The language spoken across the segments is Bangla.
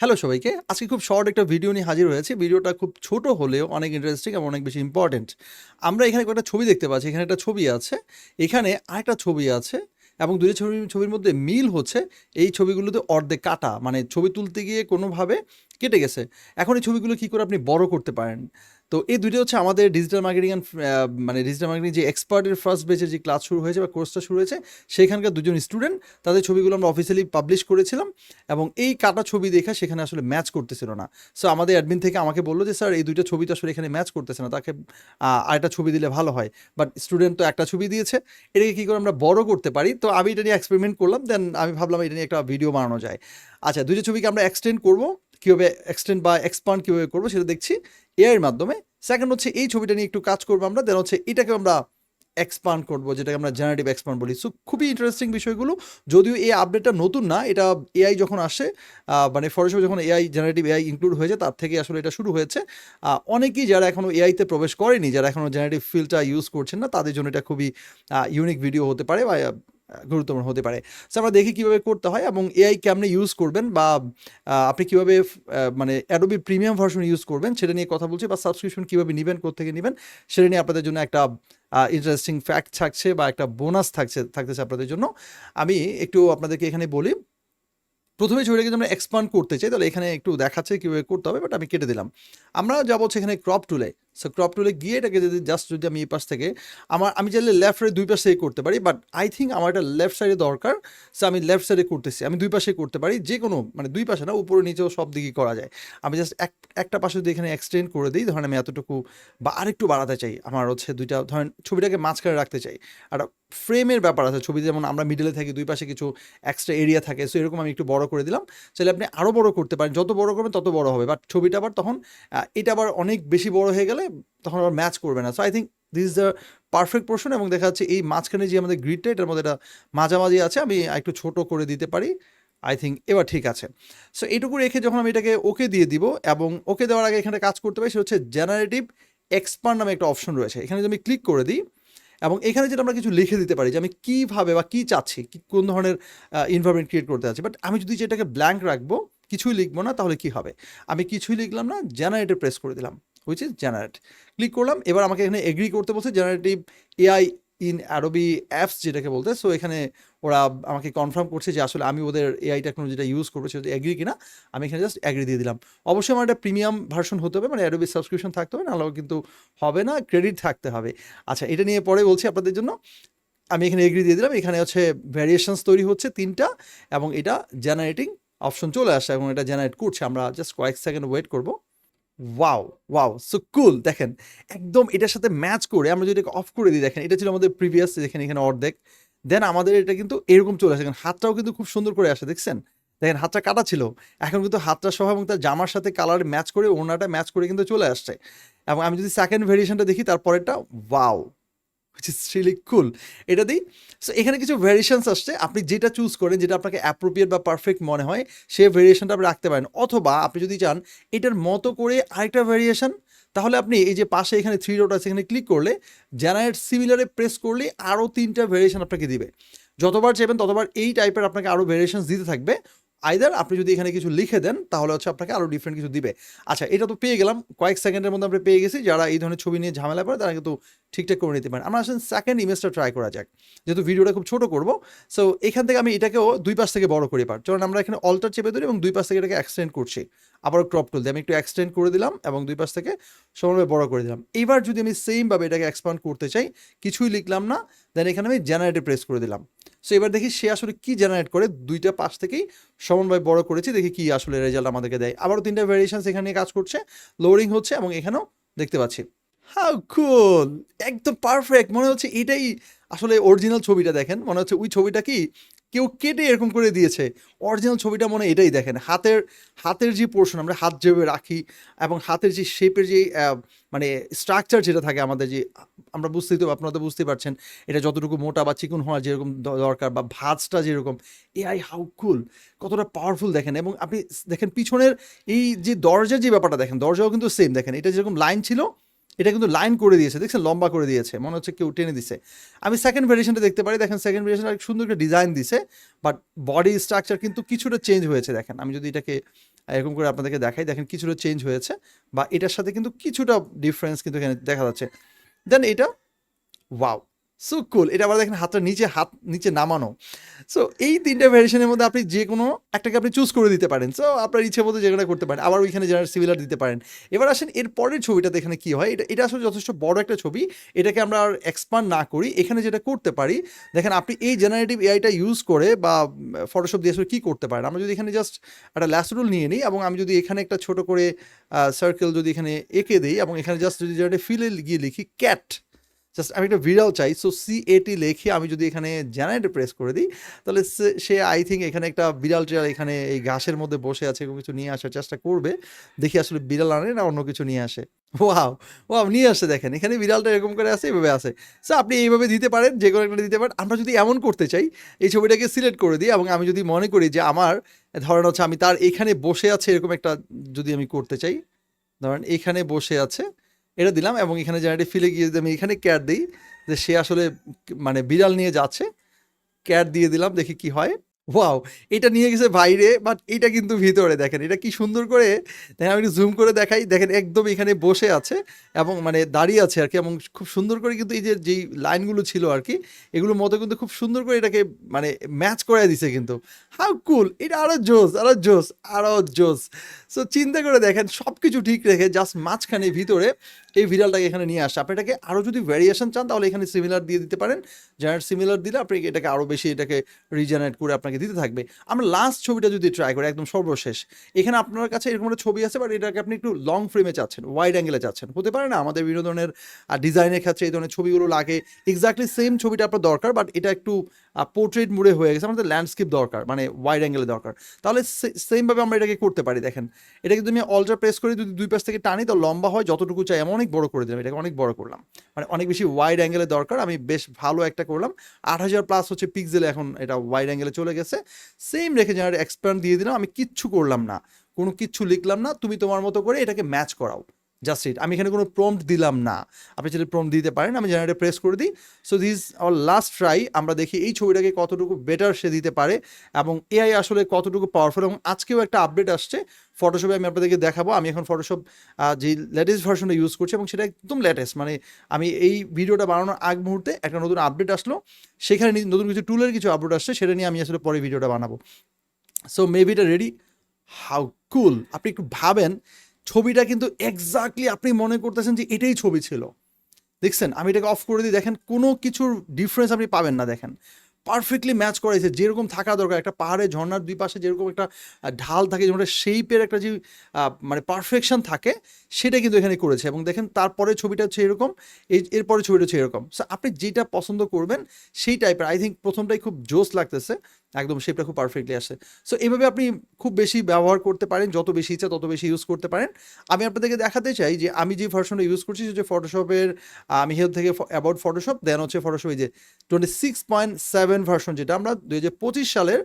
হ্যালো সবাইকে। আজকে খুব শর্ট একটা ভিডিও নিয়ে হাজির হয়েছে। ভিডিওটা খুব ছোট হলেও অনেক ইন্টারেস্টিং এবং অনেক বেশি ইম্পর্টেন্ট আমরা এখানে একটা ছবি দেখতে পাচ্ছি। এখানে একটা ছবি আছে। এখানে আরেকটা ছবি আছে এবং দুই ছবি, ছবির মধ্যে মিল হচ্ছে এই ছবিগুলোতে অর্ধেক কাটা। মানে ছবি তুলতে গিয়ে কোনোভাবে কেটে গেছে। এখন এই ছবিগুলো কী করে আপনি বড় করতে পারেন? তো এই দুইটা হচ্ছে আমাদের ডিজিটাল মার্কেটিং অ্যান্ড মানে ডিজিটাল মার্কেটিং যে এক্সপার্টের ফার্স্ট বেচে যে ক্লাস শুরু হয়েছে বা কোর্সটা শুরু হয়েছে সেখানকার দুজন স্টুডেন্ট তাদের ছবিগুলো আমরা অফিসিয়ালি পাবলিশ করেছিলাম এবং এই কাটা ছবি দেখা সেখানে আসলে ম্যাচ করতেছিল না। সো আমাদের অ্যাডমিন থেকে আমাকে বলল যে, স্যার, এই দুইটা ছবি তো আসলে এখানে ম্যাচ করতেছে না, তাকে আরেকটা ছবি দিলে ভালো হয়। বাট স্টুডেন্ট তো একটা ছবি দিয়েছে। এটাকে কী করে আমরা বড় করতে পারি? তো আমি এটা নিয়ে এক্সপেরিমেন্ট করলাম দেন আমি ভাবলাম এটা নিয়ে একটা ভিডিও বানানো যায়। আচ্ছা দুইটা ছবিকে আমরা এক্সটেন্ড করব। কীভাবে এক্সটেন্ড বা এক্সপান্ড কীভাবে করব সেটা দেখছি। এআই এর মাধ্যমে সেকেন্ড হচ্ছে, এই ছবিটা নিয়ে একটু কাজ করব আমরা দেন হচ্ছে এটাকে আমরা এক্সপান্ড করব, যেটাকে আমরা জেনারেটিভ এক্সপান্ড বলি। সো খুবই ইন্টারেস্টিং বিষয়গুলো। যদিও এই আপডেটটা নতুন না, এটা এআই যখন আসে মানে ফটোশপে যখন এআই জেনারেটিভ এআই ইনক্লুড হয়েছে তার থেকে আসলে এটা শুরু হয়েছে। অনেকেই যারা এখনও এআইতে প্রবেশ করেনি, যারা এখনও জেনারেটিভ ফিল্ডটা ইউজ করছেন না, তাদের জন্য এটা খুবই ইউনিক ভিডিও হতে পারে বা গুরুত্বপূর্ণ হতে পারে। সো আমরা দেখি কীভাবে করতে হয় এবং এআই কেমনে ইউজ করবেন বা আপনি কীভাবে মানে অ্যাডোবি প্রিমিয়াম ভার্সন ইউজ করবেন সেটা নিয়ে কথা বলছি বা সাবস্ক্রিপশন কীভাবে নেবেন থেকে নেবেন, সেটা নিয়ে আপনাদের জন্য একটা ইন্টারেস্টিং ফ্যাক্ট থাকছে বা একটা বোনাস থাকছে, থাকতেছে আপনাদের জন্য। আমি একটু আপনাদেরকে এখানে বলি। প্রথমে ছবিটাকে যদি আমরা এক্সপান্ড করতে চাই, তাহলে এখানে একটু দেখাচ্ছে কীভাবে করতে হবে বাট আমি কেটে দিলাম। আমরা যাব হচ্ছে এখানে ক্রপ টুলে সো ক্রপ টুলে গিয়ে এটাকে যদি জাস্ট যদি আমি এই পাশ থেকে আমার, আমি চাইলে লেফট দুই পাশে করতে পারি বাট আই থিঙ্ক আমার এটা লেফট সাইডে দরকার সো আমি লেফট সাইডে করতেছি। আমি দুই পাশে করতে পারি, যে কোনো মানে দুই পাশে না, উপরে নিচেও সব দিকেই করা যায়। আমি জাস্ট এক, একটা পাশে যদি এখানে এক্সটেন্ড করে দিই, ধরেন আমি এতটুকু বা আরেকটু বাড়াতে চাই, আমার হচ্ছে দুইটা, ধরেন ছবিটাকে মাঝখানে রাখতে চাই। আর ফ্রেমের ব্যাপার আছে ছবি যেমন আমরা মিডলে থাকি, দুই পাশে কিছু এক্সট্রা এরিয়া থাকে সো এরকম আমি একটু বড় করে দিলাম। চাইলে আপনি আরও বড় করতে পারেন, যত বড় করবেন তত বড় হবে বাট ছবিটা আবার তখন এটা আবার অনেক বেশি বড় হয়ে গেলে তখন আবার ম্যাচ করবে না। So I think this is the perfect portion এবং দেখা যাচ্ছে এই মাঝখানে যে আমাদের গ্রিডটা এটার মধ্যে এটা মাঝামাঝি আছে, আমি একটু ছোট করে দিতে পারি। আই থিঙ্ক এবার ঠিক আছে। সো এইটুকু রেখে যখন আমি এটাকে ওকে দিয়ে দিব এবং ওকে দেওয়ার আগে এখানে কাজ করতে পারি, সেটা হচ্ছে জেনারেটিভ এক্সপান্ড নামে একটা অপশন রয়েছে। এখানে যদি আমি ক্লিক করে দিই এবং এখানে যেটা আমরা কিছু লিখে দিতে পারি যে আমি কীভাবে বা কী চাচ্ছি, কি কোন ধরনের ইনভারমেন্ট ক্রিয়েট করতে চাচ্ছি। বাট আমি যদি যেটাকে ব্ল্যাঙ্ক রাখব, কিছুই লিখব না, তাহলে কি হবে? আমি কিছুই লিখলাম না জেনারেটে প্রেস করে দিলাম। হুইচ ইজ জেনারেট ক্লিক করলাম, এবার আমাকে এখানে এগ্রি করতে বলছে generative AI in Adobe apps যেটাকে বলতে। সো এখানে ওরা আমাকে কনফার্ম করছে যে আসলে আমি ওদের এআই টেকনোলজিটা ইউজ করব, সেটা এগ্রি কিনা, আমি এখানে জাস্ট এগ্রি দিয়ে দিলাম। অবশ্যই আমার একটা প্রিমিয়াম ভার্সন হতে হবে মানে অ্যাডোবি সাবস্ক্রিপশন থাকতে হবে, নাহলে কিন্তু হবে না ক্রেডিট থাকতে হবে। আচ্ছা এটা নিয়ে পরে বলছি আপনাদের জন্য। আমি এখানে এগ্রি দিয়ে দিলাম, এখানে হচ্ছে ভ্যারিয়েশনস তৈরি হচ্ছে তিনটা, এবং এটা জেনারেটিং অপশন চলে আসছে এবং এটা জেনারেট করছে। আমরা জাস্ট কয়েক সেকেন্ড ওয়েট করব। ওয়াও ওয়াও সো কুল দেখেন, একদম এটার সাথে ম্যাচ করে আমরা যদি এটাকে অফ করে দিই, দেখেন, এটা ছিল আমাদের প্রিভিয়াস দেখেন এখানে অর্ধেক দেন আমাদের এটা কিন্তু এরকম চলে আসে হাতটাও কিন্তু খুব সুন্দর করে আসে, দেখছেন? দেখেন, হাতটা কাটা ছিল, এখন কিন্তু হাতটা সহ এবং তার জামার সাথে কালার ম্যাচ করে ওনাটা ম্যাচ করে কিন্তু চলে আসছে, এবং আমি যদি সেকেন্ড ভেরিয়েশনটা দেখি, তারপরেরটা wow which is really cool. এটা দিই। সো এখানে কিছু ভেরিয়েশনস আসছে। আপনি যেটা চুজ করেন, যেটা আপনাকে অ্যাপ্রোপ্রিয়েট বা পারফেক্ট মনে হয়, সেই ভেরিয়েশনটা আপনি রাখতে পারেন। অথবা আপনি যদি চান, এটার মতো করে আরেকটা ভেরিয়েশন তাহলে আপনি এই যে পাশে এখানে থ্রি ডট আছে, এখানে ক্লিক করলে জেনারেট সিমিলারে প্রেস করলে আরও তিনটা ভেরিয়েশন আপনাকে দিবে। যতবার চাইবেন, ততবার এই টাইপের আপনাকে আরও ভেরিয়েশনস দিতে থাকবে। আইদার আপনি যদি এখানে কিছু লিখে দেন, তাহলে হচ্ছে আপনাকে আরও ডিফারেন্ট কিছু দিবে। আচ্ছা এটা তো পেয়ে গেলাম। কয়েক সেকেন্ডের মধ্যে আমরা পেয়ে গেছি। যারা এই ধরনের ছবি নিয়ে ঝামেলা পড়ে তারা কিন্তু ঠিকঠাক করে নিতে পারেন। আমরা আসলে সেকেন্ড ইমেজটা ট্রাই করা যাক। যেহেতু ভিডিওটা খুব ছোট করব সো এখান থেকে আমি এটাকেও দুই পাশ থেকে বড় করি পার চলুন আমরা এখানে অল্টার চেপে ধরি এবং দুই পাশ থেকে এটাকে এক্সটেন্ড করছি। আবার ক্রপ টুল দিয়ে আমি একটু এক্সটেন্ড করে দিলাম এবং দুই পাশ থেকে সমানভাবে বড় করে দিলাম। এবার যদি আমি সেমভাবে এটাকে এক্সপান্ড করতে চাই, কিছুই লিখলাম না দেন এখানে আমি জেনারেটে প্রেস করে দিলাম। সো এবার দেখি সে আসলে কি জেনারেট করে। দুইটা পাশ থেকেই সমানভাবে বড় করেছি। দেখি কি আসলে রেজাল্ট আমাদেরকে দেয়। আবারও তিনটা ভেরিয়েশন এখানে কাজ করছে। লোডিং হচ্ছে এবং এখানেও দেখতে পাচ্ছি। হাউ কুল একদম পারফেক্ট মনে হচ্ছে এটাই আসলে অরিজিনাল ছবিটা দেখেন। মনে হচ্ছে ওই ছবিটা কি কেউ কেটে এরকম করে দিয়েছে। অরিজিনাল ছবিটা মনে এটাই দেখেন। হাতের হাতের যে পোর্শন আমরা হাত যেভাবে রাখি এবং হাতের যে শেপের যে মানে স্ট্রাকচার যেটা থাকে আমাদের যে, আমরা বুঝতেই তো, আপনারা তো বুঝতেই পারছেন, এটা যতটুকু মোটা বা চিকন হওয়া যেরকম দরকার বা ভাজটা যেরকম এআই হাউ কুল কতটা পাওয়ারফুল দেখেন। এবং আপনি দেখেন পিছনের এই যে দরজার যে ব্যাপারটা দেখেন, দরজাও কিন্তু সেম দেখেন। এটা যেরকম লাইন ছিল এটা কিন্তু লাইন করে দিয়েছে, দেখছেন? লম্বা করে দিয়েছে, মনে হচ্ছে কেউ টেনে দিছে। আমি সেকেন্ড ভেরিয়েশনটা দেখতে পারি, দেখেন সেকেন্ড ভেরিয়েশন আর সুন্দর একটা ডিজাইন দিছে বাট বডি স্ট্রাকচার কিন্তু কিছুটা চেঞ্জ হয়েছে, দেখেন। আমি যদি এটাকে এরকম করে আপনাদেরকে দেখাই, দেখেন কিছুটা চেঞ্জ হয়েছে, বা এটার সাথে কিন্তু কিছুটা ডিফারেন্স কিন্তু এখানে দেখা যাচ্ছে। দেন এটা ওয়াও সো কুল এটা আবার দেখেন হাতটা নিচে, হাত নিচে নামানো। সো এই তিনটা ভ্যারিয়েশনের মধ্যে আপনি যে কোনো একটাকে আপনি চুজ করে দিতে পারেন। সো আপনার ইচ্ছে মতো যেগুলো করতে পারেন। আবার ওইখানে যারা সিমিলার দিতে পারেন। এবার আসেন এর পরের ছবিটাতে এখানে কি হয়? এটা এটা আসলে যথেষ্ট বড় একটা ছবি। এটাকে আমরা আর এক্সপান্ড না করি। এখানে যেটা করতে পারি, দেখেন আপনি এই জেনারেটিভ এআইটা ইউজ করে বা ফটোশপ দিয়ে আসলে কী করতে পারেন? আমরা যদি এখানে জাস্ট একটা ল্যাস রুল নিয়ে নিই এবং আমি যদি এখানে একটা ছোট করে সার্কেল যদি এখানে এঁকে দিই এবং এখানে জাস্ট যদি ফিলে গিয়ে লিখি ক্যাট জাস্ট আমি একটা বিড়াল চাই। সো সি এটি লেখে আমি যদি এখানে জেনারেটর প্রেস করে দিই, তাহলে সে- আই থিঙ্ক এখানে একটা বিড়াল টিড়াল এখানে এই ঘাসের মধ্যে বসে আছে কোনো কিছু নিয়ে আসার চেষ্টা করবে। দেখি আসলে বিড়াল আনে না অন্য কিছু নিয়ে আসে। ওয়াও ওয়াও নিয়ে আসে দেখেন। এখানে বিড়ালটা এরকম করে আসে এইভাবে আসে। সো আপনি এইভাবে দিতে পারেন, যে কোনো একটা দিতে পারেন। আমরা যদি এমন করতে চাই, এই ছবিটাকে সিলেক্ট করে দিই এবং আমি যদি মনে করি যে আমার, ধরেন হচ্ছে আমি তার এখানে বসে আছে এরকম একটা যদি আমি করতে চাই, ধরেন এখানে বসে আছে এটা দিলাম এবং এখানে জেনারেটিভ ফিলে গিয়ে আমি এখানে ক্যাট দিই, যে সে আসলে মানে বিড়াল নিয়ে যাচ্ছে ক্যাট দিয়ে দিলাম, দেখি কি হয়। ওয়াও এটা নিয়ে গেছে বাইরে বাট এটা কিন্তু ভিতরে দেখেন। এটা কি সুন্দর করে, দেখেন আমি জুম করে দেখাই। দেখেন একদম এখানে বসে আছে এবং মানে দাঁড়িয়ে আছে আর কি এবং খুব সুন্দর করে কিন্তু এই যে, যেই লাইনগুলো ছিল আর কি এগুলোর মতো কিন্তু খুব সুন্দর করে এটাকে মানে ম্যাচ করে দিছে কিন্তু। হাউ কুল এটা আরও জোস আরও জোস আরও জোস। সো চিন্তা করে দেখেন সব কিছু ঠিক রেখে জাস্ট মাঝখানে ভিতরে এই ভিরালটাকে এখানে নিয়ে আসছে। আপনি এটাকে আরও যদি ভ্যারিয়েশন চান, তাহলে এখানে সিমিলার দিয়ে দিতে পারেন। জেনারেট সিমিলার দিলে আপনি এটাকে আরও বেশি এটাকে রিজেনারেট করে আপনাকে দিতে থাকবে। আমরা লাস্ট ছবিটা যদি ট্রাই করি, একদম সর্বশেষ, এখানে আপনার কাছে এরকম একটা ছবি আছে বাট এটাকে আপনি একটু লং ফ্রেমে চাচ্ছেন ওয়াইড অ্যাঙ্গেলে চাচ্ছেন। হতে পারে না, আমাদের বিভিন্ন ধরনের ডিজাইনের ক্ষেত্রে এই ধরনের ছবিগুলো লাগে। এক্স্যাক্টলি সেম ছবিটা আপনার দরকার বাট এটা একটু পোর্ট্রেট মুড়ে হয়ে গেছে, আমাদের ল্যান্ডস্কেপ দরকার মানে ওয়াইড অ্যাঙ্গেলে দরকার। তাহলে সেমভাবে আমরা এটাকে করতে পারি, দেখেন। এটা কিন্তু আমি অল্ট্রা প্রেস করে, যদি দুই পাশ থেকে টানি, তো লম্বা হয়, যতটুকু চাই, আমি অনেক বড় করে দিলাম, এটাকে অনেক বড় করলাম। মানে অনেক বেশি ওয়াইড অ্যাঙ্গেলে দরকার, আমি বেশ ভালো একটা করলাম। আট হাজার প্লাস হচ্ছে পিক্সেলে এখন এটা ওয়াইড অ্যাঙ্গেলে চলে গেছে। সেম রেখে জেনারেট এক্সপ্যান্ড দিয়ে দিলাম, আমি কিচ্ছু করলাম না। কোনো কিচ্ছু লিখলাম না, তুমি তোমার মতো করে এটাকে ম্যাচ করাও। জাস্ট ইট আমি এখানে কোনো প্রম্পট দিলাম না। আপনি যদি প্রম্পট দিতে পারেন, আমি জেনারেটে প্রেস করে দিই। So this our last try আমরা দেখি এই ছবিটাকে কতটুকু বেটার সে দিতে পারে এবং এআই আসলে কতটুকু পাওয়ারফুল এবং আজকেও একটা আপডেট আসছে। ফটোশপে আমি আপনাদেরকে দেখাবো। আমি এখন ফটোশপ যে লেটেস্ট ভার্সনটা ইউজ করছি এবং সেটা একদম লেটেস্ট মানে আমি এই ভিডিওটা বানানোর আগ মুহূর্তে একটা নতুন আপডেট আসলো। সেখানে নতুন কিছু টুলের কিছু আপডেট আসছে, সেটা নিয়ে আমি আসলে পরে ভিডিওটা বানাবো। সো মেবি এটা রেডি হাউ কুল আপনি একটু ভাবেন ছবিটা কিন্তু এক্স্যাক্টলি আপনি মনে করতেছেন যে এটাই ছবি ছিল। দেখছেন? আমি এটাকে অফ করে দিই, দেখেন কোনো কিছুর ডিফারেন্স আপনি পাবেন না, দেখেন। পারফেক্টলি ম্যাচ করেছে যেরকম থাকা দরকার, একটা পাহাড়ে ঝর্ণার দুই পাশে যেরকম একটা ঢাল থাকে, যেমন একটা শেপের একটা যে মানে পারফেকশন থাকে, সেটা কিন্তু এখানে করেছে। এবং দেখেন তারপরে ছবিটা হচ্ছে এরকম, এই এরপরে ছবিটা হচ্ছে এরকম। সো আপনি যেটা পছন্দ করবেন, সেই টাইপের আই থিঙ্ক প্রথমটাই খুব জোস লাগতেছে। একদম শেপটা খুব পারফেক্টলি আসে। সো এইভাবে আপনি খুব বেশি ব্যবহার করতে পারেন, যত বেশি ইচ্ছা তত বেশি ইউজ করতে পারেন। আমি আপনাদেরকে দেখাতে চাই যে, আমি যে ভার্সনটা ইউজ করছি যে ফটোশপের আমি হেলথ থেকে অ্যাবাউট ফটোশপ দেন হচ্ছে ফটোশপ এই যে twenty six point seven version যেটা আমরা দুই হাজার পঁচিশ সালের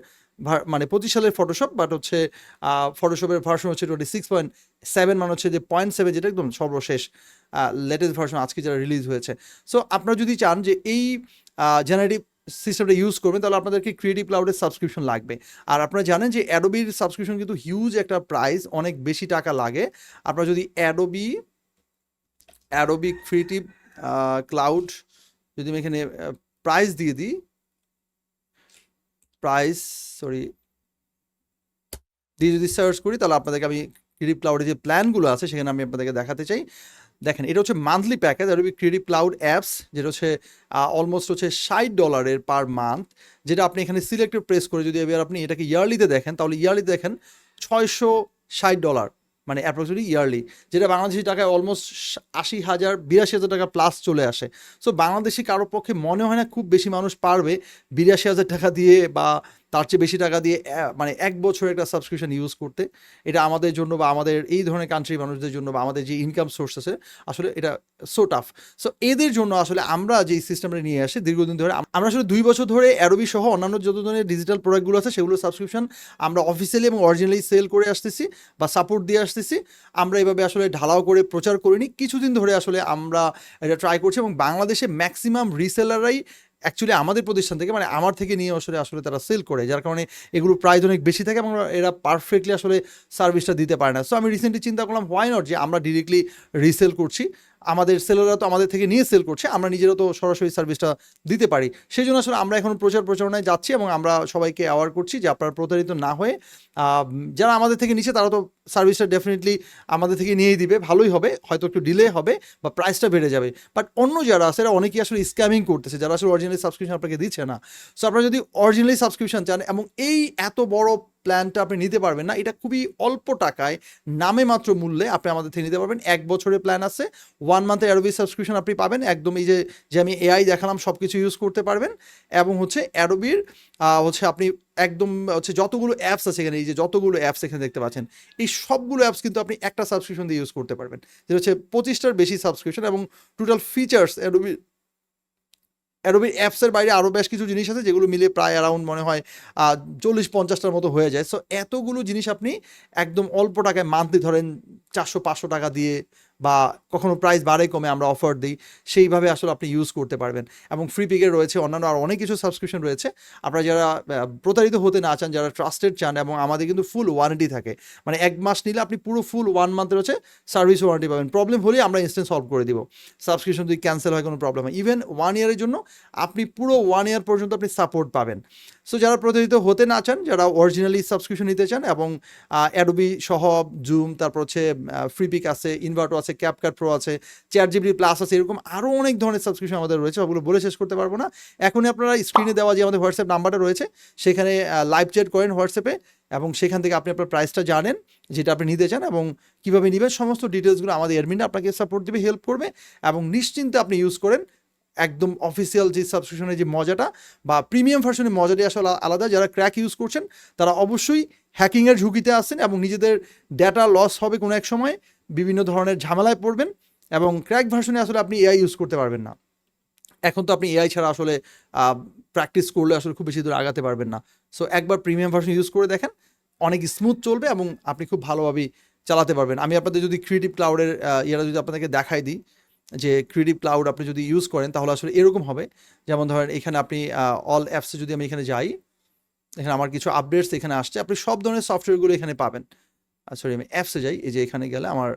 মানে পঁচিশ সালের ফটোশপ বাট হচ্ছে ফটোশপের ভার্সন হচ্ছে টোয়েন্টি সিক্স পয়েন্ট সেভেন মানে হচ্ছে যে পয়েন্ট সেভেন যেটা একদম সর্বশেষ লেটেস্ট ভার্সন আজকে যারা রিলিজ হয়েছে। সো আপনারা যদি চান যে এই জেনারেটিভ সিস্টেমটা ইউজ করবেন, তাহলে আপনাদেরকে ক্রিয়েটিভ ক্লাউডের সাবস্ক্রিপশন লাগবে। আর আপনারা জানেন যে অ্যাডোবির সাবস্ক্রিপশন কিন্তু হিউজ একটা প্রাইস অনেক বেশি টাকা লাগে। আপনারা যদি অ্যাডোবি অ্যাডোবি ক্রিয়েটিভ ক্লাউড যদি আমি এখানে প্রাইস দিয়ে দিই প্রাইস সরি দিয়ে যদি সার্চ করি, তাহলে আপনাদেরকে আমি ক্রিয়েটিভ ক্লাউডের যে প্ল্যানগুলো আছে, সেখানে আমি আপনাদেরকে দেখাতে চাই। দেখেন, এটা হচ্ছে মান্থলি প্যাকেজ আর ক্রিয়েটিভ ক্লাউড অ্যাপস যেটা হচ্ছে অলমোস্ট হচ্ছে ষাট ডলারের পার মান্থ যেটা আপনি এখানে সিলেক্টেড প্রেস করে যদি এবার আপনি এটাকে ইয়ারলিতে দেখেন, তাহলে ইয়ারলিতে দেখেন ছয়শো ষাট ডলার মানে অ্যাপ্রক্সিমেটলি ইয়ারলি যেটা বাংলাদেশি টাকায় অলমোস্ট আশি হাজার বিরাশি হাজার টাকা প্লাস চলে আসে। সো বাংলাদেশি কারোর পক্ষে মনে হয় না খুব বেশি মানুষ পারবে বিরাশি হাজার টাকা দিয়ে বা তার চেয়ে বেশি টাকা দিয়ে মানে এক বছর একটা সাবস্ক্রিপশন ইউজ করতে, এটা আমাদের জন্য বা আমাদের এই ধরনের কান্ট্রি মানুষদের জন্য বা আমাদের যে ইনকাম সোর্স আছে, আসলে এটা সো টাফ সো এদের জন্য আসলে আমরা যে সিস্টেমটা নিয়ে আসি, দীর্ঘদিন ধরে আমরা আসলে দুই বছর ধরে অ্যারোবি সহ অন্যান্য যত ধরনের ডিজিটাল প্রোডাক্টগুলো আছে সেগুলো সাবস্ক্রিপশন আমরা অফিসিয়ালি এবং অরিজিনালি সেল করে আসতেছি বা সাপোর্ট দিয়ে আসতেছি। আমরা এভাবে আসলে ঢালাও করে প্রচার করিনি। কিছুদিন ধরে আসলে আমরা এটা ট্রাই করছি এবং বাংলাদেশে ম্যাক্সিমাম রিসেলাররাই অ্যাকচুয়ালি আমাদের প্রতিষ্ঠান থেকে মানে আমার থেকে নিয়ে আসলে আসলে তারা সেল করে, যার কারণে এগুলো প্রাইস অনেক বেশি থাকে এবং এরা পারফেক্টলি আসলে সার্ভিসটা দিতে পারে না। সো আমি রিসেন্টলি চিন্তা করলাম হোয়াই নট যে আমরা ডিরেক্টলি রিসেল করছি। আমাদের সেলাররা তো আমাদের থেকে নিয়ে সেল করছে, আমরা নিজেরাও তো সরাসরি সার্ভিসটা দিতে পারি। সেই জন্য আসলে আমরা এখন প্রচার প্রচারণায় যাচ্ছি এবং আমরা সবাইকে অ্যাওয়ার করছি যে আপনারা প্রতারিত না হয়ে যারা আমাদের থেকে নিচ্ছে তারা তো সার্ভিসটা ডেফিনেটলি আমাদের থেকে নিয়েই দিবে, ভালোই হবে, হয়তো একটু ডিলে হবে বা প্রাইসটা বেড়ে যাবে। বাট অন্য যারা আছে অনেকেই আসলে স্ক্যামিং করতেছে, যারা আসলে অরিজিনালি সাবস্ক্রিপশন আপনাকে দিচ্ছে না। সো আপনারা যদি অরিজিনালি সাবস্ক্রিপশন চান এবং এই এত বড় প্ল্যানটা আপনি নিতে পারবেন না, এটা খুবই অল্প টাকায়, নামে মাত্র মূল্যে আপনি আমাদের থেকে নিতে পারবেন। এক বছরের প্ল্যান আছে ওয়ান মান্থের অ্যারোবি সাবস্ক্রিপশন আপনি পাবেন। একদম এই যে যে আমি এআই দেখালাম সব কিছু ইউজ করতে পারবেন। এবং হচ্ছে অ্যারোবির হচ্ছে আপনি একদম, হচ্ছে যতগুলো অ্যাপস আছে এখানে, এই যে যতগুলো অ্যাপস এখানে দেখতে পাচ্ছেন, এই সবগুলো অ্যাপস কিন্তু আপনি একটা সাবস্ক্রিপশন দিয়ে ইউজ করতে পারবেন। যেটা হচ্ছে পঁচিশটার বেশি সাবস্ক্রিপশন এবং টোটাল ফিচার্স অ্যাডোবির অ্যাডোবির অ্যাপসের বাইরে আরও বেশ কিছু জিনিস আছে যেগুলো মিলে প্রায় অ্যারাউন্ড মনে হয় চল্লিশ পঞ্চাশটার মতো হয়ে যায়। সো এতগুলো জিনিস আপনি একদম অল্প টাকায় মান্থলি ধরেন চারশো পাঁচশো টাকা দিয়ে বা কখনো প্রাইস বাড়ে কমে আমরা অফার দিই, সেইভাবে আসলে আপনি ইউজ করতে পারবেন। এবং ফ্রি পিকের রয়েছে অন্যান্য আর অনেক কিছু সাবস্ক্রিপশন রয়েছে। আপনারা যারা প্রতারিত হতে না চান, যারা ট্রাস্টেড চান এবং আমাদের কিন্তু ফুল ওয়ারেন্টি থাকে মানে এক মাস নিলে আপনি পুরো ফুল ওয়ান মান্থের হচ্ছে সার্ভিস ওয়ারেন্টি পাবেন। প্রবলেম হলে আমরা ইনস্ট্যান্ট সলভ করে দিব। সাবস্ক্রিপশন যদি ক্যান্সেল হয় কোনো প্রবলেম হয়। ইভেন ওয়ান ইয়ারের জন্য আপনি পুরো ওয়ান ইয়ার পর্যন্ত আপনি সাপোর্ট পাবেন। সো যারা প্রতারিত হতে না চান, যারা অরিজিনালি সাবস্ক্রিপশন নিতে চান এবং অ্যাডোবি সহ জুম তারপর হচ্ছে ফ্রি পিক আছে ইনভার্টো আছে ক্যাপকাট প্রো আছে চার জিবি প্লাস আছে, এরকম আরও অনেক ধরনের সাবস্ক্রিপশন আমাদের রয়েছে ওগুলো বলে শেষ করতে পারব না। এখনই আপনারা স্ক্রিনে দেওয়া যে আমাদের হোয়াটসঅ্যাপ নাম্বারটা রয়েছে, সেখানে লাইভ চ্যাট করেন হোয়াটসঅ্যাপে এবং সেখান থেকে আপনি আপনার প্রাইসটা জানেন, যেটা আপনি নিতে চান এবং কীভাবে নেবেন, সমস্ত ডিটেলসগুলো আমাদের অ্যাডমিন আপনাকে সাপোর্ট দেবে হেল্প করবে এবং নিশ্চিন্তে আপনি ইউজ করেন। একদম অফিসিয়াল যে সাবস্ক্রিপশনের যে মজাটা বা প্রিমিয়াম ভার্সনের মজাটি আসলে আলাদা। যারা ক্র্যাক ইউজ করছেন, তারা অবশ্যই হ্যাকিংয়ের ঝুঁকিতে আসছেন এবং নিজেদের ডেটা লস হবে কোনো এক সময়। বিভিন্ন ধরনের ঝামেলায় পড়বেন এবং ক্র্যাক ভার্সনে আসলে আপনি এআই ইউজ করতে পারবেন না। এখন তো আপনি এআই ছাড়া আসলে প্র্যাকটিস করলে আসলে খুব বেশি দূর আগাতে পারবেন না। সো একবার প্রিমিয়াম ভার্সন ইউজ করে দেখেন, অনেক স্মুথ চলবে এবং আপনি খুব ভালোভাবেই চালাতে পারবেন। আমি আপনাদের যদি ক্রিয়েটিভ ক্লাউডের ইয়েটা যদি আপনাদেরকে দেখাই দিই যে ক্রিয়েটিভ ক্লাউড আপনি যদি ইউজ করেন, তাহলে আসলে এরকম হবে। যেমন ধরেন, এখানে আপনি অল অ্যাপসে যদি আমি এখানে যাই, এখানে আমার কিছু আপডেটস এখানে আসছে, আপনি সব ধরনের সফটওয়্যারগুলো এখানে পাবেন। সরি আমি অ্যাপসে যাই, এই যে এখানে গেলে আমার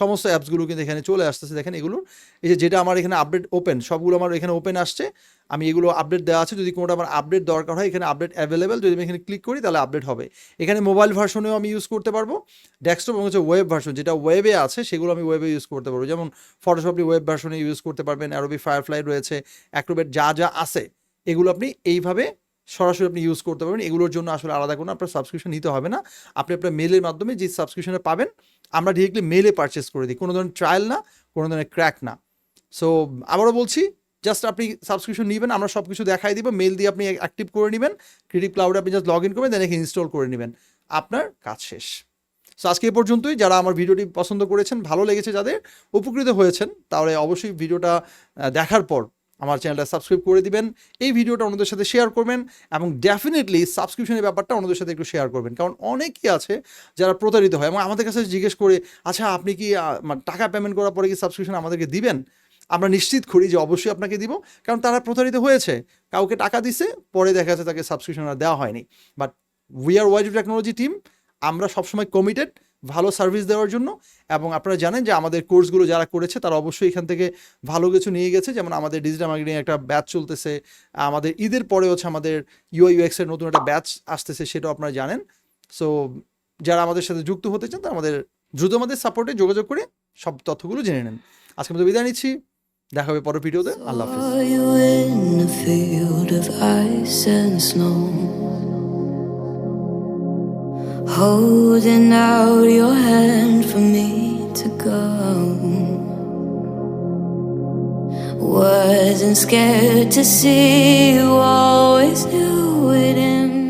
সমস্ত অ্যাপসগুলো কিন্তু এখানে চলে আসতেছে। দেখেন এগুলো, এই যে যেটা আমার এখানে আপডেট ওপেন সবগুলো আমার এখানে ওপেন আসছে। আমি এগুলো আপডেট দেওয়া আছে, যদি কোনোটা আমার আপডেট দরকার হয়, এখানে আপডেট অ্যাভেলেবেল যদি আমি এখানে ক্লিক করি, তাহলে আপডেট হবে। এখানে মোবাইল ভার্সনেও আমি ইউজ করতে পারব ডেস্কটপ এবং হচ্ছে ওয়েব ভার্সন যেটা ওয়েবে আছে, সেগুলো আমি ওয়েবে ইউজ করতে পারব। যেমন ফটোশপ আপনি ওয়েব ভার্সনে ইউজ করতে পারবেন অ্যারোবি ফায়ারফ্লাই রয়েছে অ্যাক্রোবেট যা যা আছে, এগুলো আপনি এইভাবে সরাসরি আপনি ইউজ করতে পারবেন। এগুলোর জন্য আসলে আলাদা কোনো আপনার সাবস্ক্রিপশন নিতে হবে না। আপনি আপনার মেলের মাধ্যমে যে সাবস্ক্রিপশনে পাবেন আমরা ডিরেক্টলি মেলে পারচেস করে দিই। কোনো ধরনের ট্রায়াল না, কোনো ধরনের ক্র্যাক না। সো আবারও বলছি জাস্ট আপনি সাবস্ক্রিপশন নেবেন, আমরা সব কিছু দেখাই দিব মেল দিয়ে আপনি অ্যাক্টিভ করে নেবেন ক্রেডিট ক্লাউডে আপনি জাস্ট লগ ইন করবেন দেন ইনস্টল করে নেবেন। আপনার কাজ শেষ। সো আজকে এ পর্যন্তই। যারা আমার ভিডিওটি পছন্দ করেছেন, ভালো লেগেছে যাদের, উপকৃত হয়েছেন, তাহলে অবশ্যই ভিডিওটা দেখার পর আমার চ্যানেলটা সাবস্ক্রাইব করে দিবেন। এই ভিডিওটা অন্যদের সাথে শেয়ার করবেন এবং ডেফিনেটলি সাবস্ক্রিপশনের ব্যাপারটা অন্যদের সাথে একটু শেয়ার করবেন। কারণ অনেকেই আছে যারা প্রতারিত হয় এবং আমাদের কাছে জিজ্ঞেস করে আচ্ছা আপনি কি মানে টাকা পেমেন্ট করার পরে কি সাবস্ক্রিপশন আমাদেরকে দিবেন? আমরা নিশ্চিত করি যে অবশ্যই আপনাকে দিব, কারণ তারা প্রতারিত হয়েছে। কাউকে টাকা দিছে, পরে দেখা যাচ্ছে তাকে সাবস্ক্রিপশন আর দেওয়া হয়নি। But we are Wise Technology team আমরা সবসময় কমিটেড ভালো সার্ভিস দেওয়ার জন্য এবং আপনারা জানেন যে আমাদের কোর্সগুলো যারা করেছে তারা অবশ্যই এখান থেকে ভালো কিছু নিয়ে গেছে। যেমন আমাদের ডিজিটাল মার্কেটিং একটা ব্যাচ চলতেছে, আমাদের ঈদের পরে হচ্ছে আমাদের ইউআইউএক্স এর নতুন একটা ব্যাচ আসতেছে সেটাও আপনারা জানেন। সো যারা আমাদের সাথে যুক্ত হতে চান তারা আমাদের দ্রুত আমাদের সাপোর্টে যোগাযোগ করে সব তথ্যগুলো জেনে নেন। আজকে মতো বিদায় নিচ্ছি। দেখা হবে পরের ভিডিওতে আল্লাহ হাফিজ। Holding out your hand for me to go. Wasn't scared to see you, always knew it in